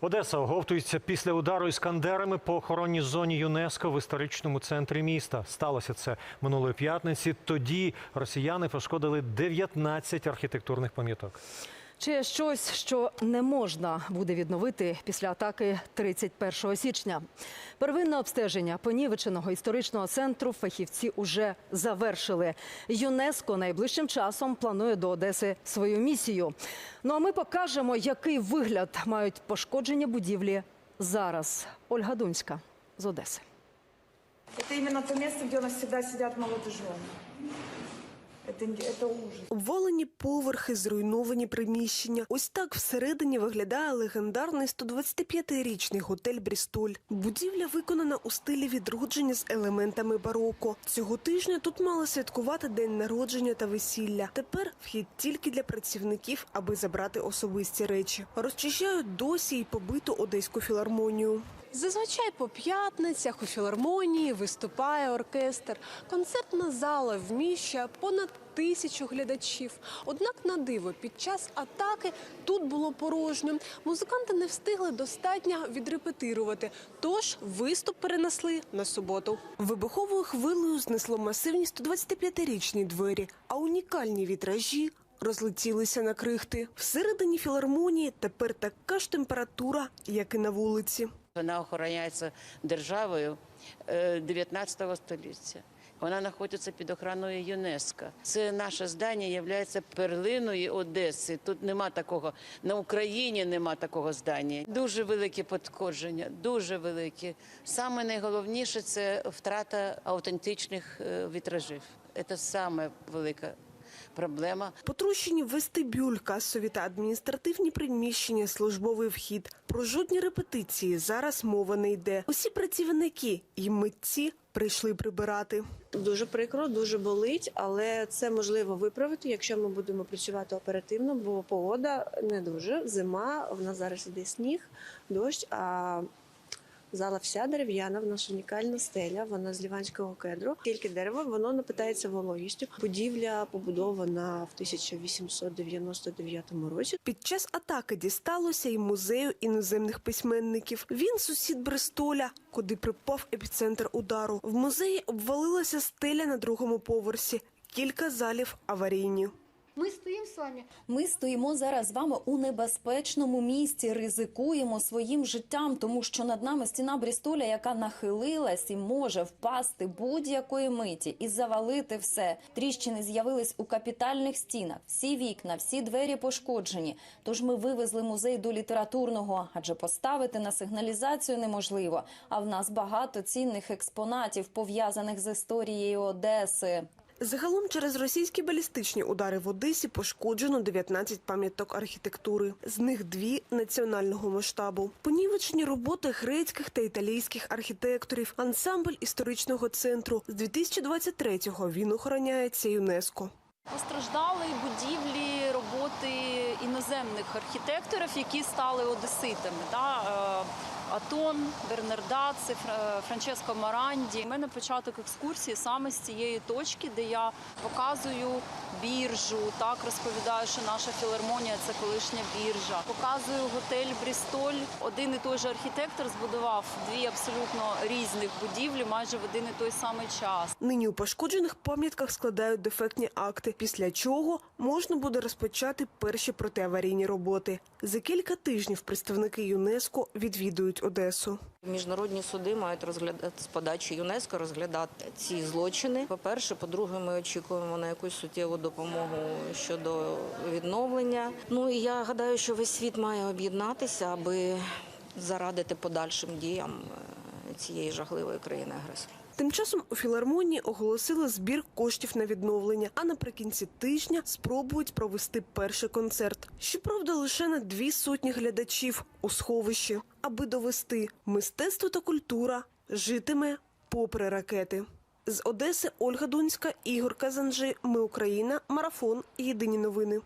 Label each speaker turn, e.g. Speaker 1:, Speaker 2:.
Speaker 1: Одеса оговтується після удару іскандерами по охоронній зоні ЮНЕСКО в історичному центрі міста. Сталося це минулої п'ятниці. Тоді росіяни пошкодили 19 архітектурних пам'яток.
Speaker 2: Чи щось, що не можна буде відновити після атаки 31 січня? Первинне обстеження понівеченого історичного центру фахівці уже завершили. ЮНЕСКО найближчим часом планує до Одеси свою місію. Ну а ми покажемо, який вигляд мають пошкоджені будівлі зараз. Ольга Дунська з Одеси.
Speaker 3: Это именно то место, где у нас всегда сидят молодожены. Ужас.
Speaker 4: Обвалені поверхи, зруйновані приміщення. Ось так всередині виглядає легендарний 125-річний готель Брістоль. Будівля виконана у стилі відродження з елементами бароко. Цього тижня тут мали святкувати день народження та весілля. Тепер вхід тільки для працівників, аби забрати особисті речі. Розчищають досі й побиту одеську філармонію.
Speaker 5: Зазвичай по п'ятницях у філармонії виступає оркестр. Концертна зала вміщує понад тисячу глядачів. Однак на диво під час атаки тут було порожньо. Музиканти не встигли достатньо відрепетирувати, тож виступ перенесли на суботу.
Speaker 4: Вибуховою хвилею знесло масивні 125-річні двері, а унікальні вітражі розлетілися на крихти. Всередині філармонії тепер така ж температура, як і на вулиці.
Speaker 6: Вона охороняється державою е, 19 століття. Вона знаходиться під охороною ЮНЕСКО. Це наше здання є перлиною Одеси. Тут нема такого на Україні нема такого здання. Дуже великі пошкодження, дуже великі. Саме найголовніше це втрата автентичних е, вітражів. Це саме велика проблема.
Speaker 4: Потрощені вестибюль, касові та адміністративні приміщення, службовий вхід. Про жодні репетиції зараз мова не йде. Усі працівники і митці прийшли прибирати.
Speaker 7: Дуже прикро, дуже болить, але це можливо виправити, якщо ми будемо працювати оперативно, бо погода не дуже. Зима, в нас зараз іде сніг, дощ, а зала вся дерев'яна, в нас унікальна стеля, вона з ліванського кедру. Тільки дерево, воно напитається вологістю. Будівля побудована в 1899 році.
Speaker 4: Під час атаки дісталося й музею іноземних письменників. Він сусід Брестоля, куди припав епіцентр удару. В музеї обвалилася стеля на другому поверсі. Кілька залів аварійні.
Speaker 8: Ми стоїмо з вами.
Speaker 9: Ми стоїмо зараз з вами у небезпечному місці, ризикуємо своїм життям, тому що над нами стіна Брістоля, яка нахилилась і може впасти будь-якої миті і завалити все. Тріщини з'явились у капітальних стінах. Всі вікна, всі двері пошкоджені. Тож ми вивезли музей до літературного, адже поставити на сигналізацію неможливо. А в нас багато цінних експонатів пов'язаних з історією Одеси.
Speaker 4: Загалом через російські балістичні удари в Одесі пошкоджено 19 пам'яток архітектури. З них дві національного масштабу. Понівечені роботи грецьких та італійських архітекторів, ансамбль історичного центру. З 2023-го він охороняється ЮНЕСКО.
Speaker 10: Постраждали будівлі роботи іноземних архітекторів, які стали одеситами. Да? Атон, Бернардаци, Франческо Маранді. У мене початок екскурсії саме з цієї точки, де я показую біржу, так розповідаю, що наша філармонія це колишня біржа. Показую готель Брістоль. Один і той же архітектор збудував дві абсолютно різних будівлі майже в один і той самий час.
Speaker 4: Нині у пошкоджених пам'ятках складають дефектні акти, після чого можна буде розпочати перші протиаварійні роботи. За кілька тижнів представники ЮНЕСКО відвідують Одесу.
Speaker 11: Міжнародні суди мають розглядати з подачі ЮНЕСКО розглядати ці злочини. По-перше, по-друге, ми очікуємо на якусь суттєву допомогу щодо відновлення. Ну і я гадаю, що весь світ має об'єднатися, аби зарадити подальшим діям е, цієї жахливої країни агресора.
Speaker 4: Тим часом у філармонії оголосили збір коштів на відновлення, а наприкінці тижня спробують провести перший концерт. Щоправда, лише на дві сотні глядачів у сховищі, аби довести мистецтво та культура житиме попри ракети. З Одеси Ольга Дунська, Ігор Казанжи. Ми Україна. Марафон. Єдині новини.